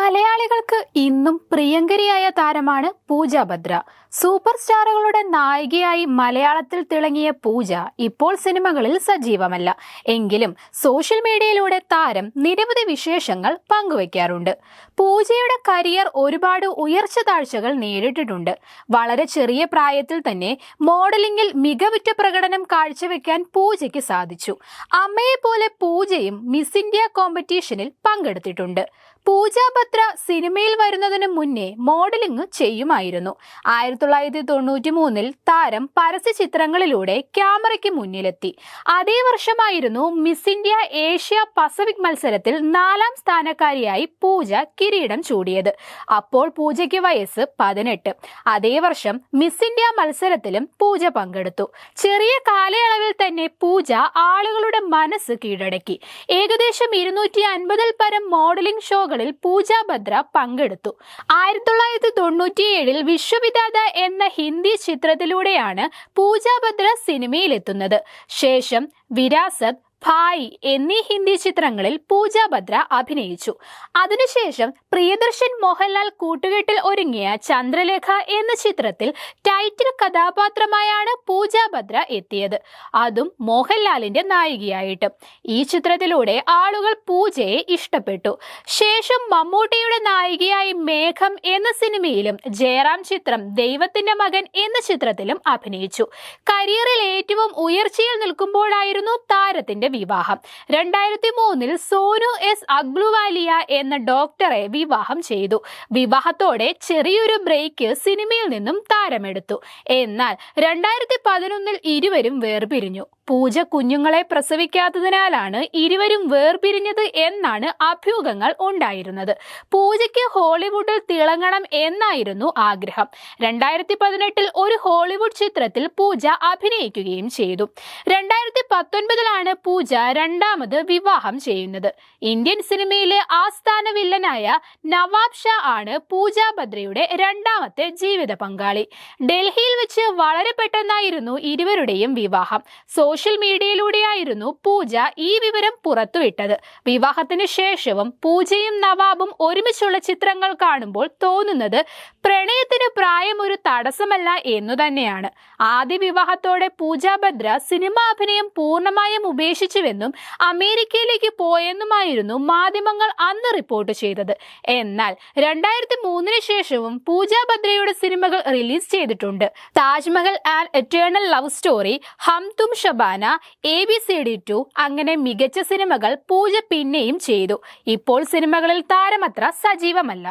മലയാളികൾക്ക് ഇന്നും പ്രിയങ്കരിയായ താരമാണ് പൂജ ഭദ്ര സൂപ്പർ സ്റ്റാറുകളുടെ നായികയായി മലയാളത്തിൽ തിളങ്ങിയ പൂജ ഇപ്പോൾ സിനിമകളിൽ സജീവമല്ല. എങ്കിലും സോഷ്യൽ മീഡിയയിലൂടെ താരം നിരവധി വിശേഷങ്ങൾ പങ്കുവയ്ക്കാറുണ്ട് പൂജയുടെ കരിയർ ഒരുപാട് ഉയർച്ച താഴ്ചകൾ നേരിട്ടിട്ടുണ്ട്. വളരെ ചെറിയ പ്രായത്തിൽ തന്നെ മോഡലിംഗിൽ മികവുറ്റ പ്രകടനം കാഴ്ചവെക്കാൻ പൂജയ്ക്ക് സാധിച്ചു. അമ്മയെ പോലെ പൂജയും മിസ് ഇന്ത്യ കോമ്പറ്റീഷനിൽ പങ്കെടുത്തിട്ടുണ്ട്. പൂജ ഭദ്ര സിനിമയിൽ വരുന്നതിന് മുന്നേ മോഡലിംഗ് ചെയ്യുമായിരുന്നു. ആയിരത്തി തൊള്ളായിരത്തി തൊണ്ണൂറ്റി മൂന്നിൽ താരം പരസ്യ ചിത്രങ്ങളിലൂടെ ക്യാമറയ്ക്ക് മുന്നിലെത്തി. അതേ വർഷമായിരുന്നു മിസ് ഇന്ത്യ ഏഷ്യ പസഫിക് മത്സരത്തിൽ നാലാം സ്ഥാനക്കാരിയായി പൂജ കിരീടം ചൂടിയത്. അപ്പോൾ പൂജയ്ക്ക് വയസ്സ് പതിനെട്ട്. അതേ വർഷം മിസ് ഇന്ത്യ മത്സരത്തിലും പൂജ പങ്കെടുത്തു. ചെറിയ കാലയളവിൽ തന്നെ പൂജ ആളുകളുടെ മനസ്സ് കീഴടക്കി. ഏകദേശം ഇരുന്നൂറ്റി അൻപതിൽ പരം മോഡലിംഗ് ഷോകളിൽ പൂജ ഭദ്ര പങ്കെടുത്തു. ആയിരത്തി തൊള്ളായിരത്തി തൊണ്ണൂറ്റിയേഴിൽ വിശ്വവിദാത എന്ന ഹിന്ദി ചിത്രത്തിലൂടെയാണ് പൂജ ഭദ്ര സിനിമയിലെത്തുന്നത്. ശേഷം വിരാസത് ഭായ് എന്നീ ഹിന്ദി ചിത്രങ്ങളിൽ പൂജ ഭദ്ര അഭിനയിച്ചു. അതിനുശേഷം പ്രിയദർശൻ മോഹൻലാൽ കൂട്ടുകെട്ടിൽ ഒരുങ്ങിയ ചന്ദ്രലേഖ എന്ന ചിത്രത്തിൽ ടൈറ്റിൽ കഥാപാത്രമായാണ് പൂജ ഭദ്ര എത്തിയത്. അതും മോഹൻലാലിന്റെ നായികയായിട്ട്. ഈ ചിത്രത്തിലൂടെ ആളുകൾ പൂജയെ ഇഷ്ടപ്പെട്ടു. ശേഷം മമ്മൂട്ടിയുടെ നായികയായി മേഘം എന്ന സിനിമയിലും ജയറാം ചിത്രം ദൈവത്തിന്റെ മകൻ എന്ന ചിത്രത്തിലും അഭിനയിച്ചു. കരിയറിൽ ഏറ്റവും ഉയർച്ചയിൽ നിൽക്കുമ്പോഴായിരുന്നു താരത്തിന്റെ വിവാഹം. രണ്ടായിരത്തി മൂന്നിൽ സോനു എസ് അഗ്ലുവാലിയ എന്ന ഡോക്ടറെ വിവാഹം ചെയ്തു. വിവാഹത്തോടെ ചെറിയൊരു ബ്രേക്ക് സിനിമയിൽ നിന്നും താരമെടുത്തു. എന്നാൽ രണ്ടായിരത്തി പതിനൊന്നിൽ ഇരുവരും വേർപിരിഞ്ഞു. പൂജ കുഞ്ഞുങ്ങളെ പ്രസവിക്കാത്തതിനാലാണ് ഇരുവരും വേർപിരിഞ്ഞത് എന്നാണ് അഭ്യൂഹങ്ങൾ ഉണ്ടായിരുന്നത്. പൂജയ്ക്ക് ഹോളിവുഡിൽ തിളങ്ങണം എന്നായിരുന്നു ആഗ്രഹം. രണ്ടായിരത്തി പതിനെട്ടിൽ ഒരു ഹോളിവുഡ് ചിത്രത്തിൽ പൂജ അഭിനയിക്കുകയും ചെയ്തു. രണ്ടായിരത്തി പത്തൊൻപതിലാണ് പൂജ രണ്ടാമത് വിവാഹം ചെയ്യുന്നത്. ഇന്ത്യൻ സിനിമയിലെ ആസ്ഥാന വില്ലനായ നവാബ് ഷാ ആണ് പൂജ ഭദ്രയുടെ രണ്ടാമത്തെ ജീവിത പങ്കാളി. ഡൽഹിയിൽ വെച്ച് വളരെ പെട്ടെന്നായിരുന്നു ഇരുവരുടെയും വിവാഹം. സോഷ്യൽ മീഡിയയിലൂടെയായിരുന്നു പൂജ ഈ വിവരം പുറത്തുവിട്ടത്. വിവാഹത്തിന് ശേഷവും പൂജയും നവാബും ഒരുമിച്ചുള്ള ചിത്രങ്ങൾ കാണുമ്പോൾ തോന്നുന്നത് പ്രണയത്തിന് പ്രായം ഒരു തടസ്സമല്ല എന്നു തന്നെയാണ്. ആദ്യ വിവാഹത്തോടെ പൂജ ഭദ്ര സിനിമാ അഭിനയം പൂർണമായും ഉപേക്ഷിച്ചുവെന്നും അമേരിക്കയിലേക്ക് പോയെന്നുമായിരുന്നു മാധ്യമങ്ങൾ അന്ന് റിപ്പോർട്ട് ചെയ്തത്. എന്നാൽ രണ്ടായിരത്തി മൂന്നിന് ശേഷവും പൂജ ഭദ്രയുടെ സിനിമകൾ റിലീസ് ചെയ്തിട്ടുണ്ട്. Taj Mahal and eternal love story Hum Tum Shabana A B C D two അങ്ങനെ മികച്ച സിനിമകൾ പൂജ പിന്നെയും ചെയ്തു. ഇപ്പോൾ സിനിമകളിൽ താരമത്ര സജീവമല്ല.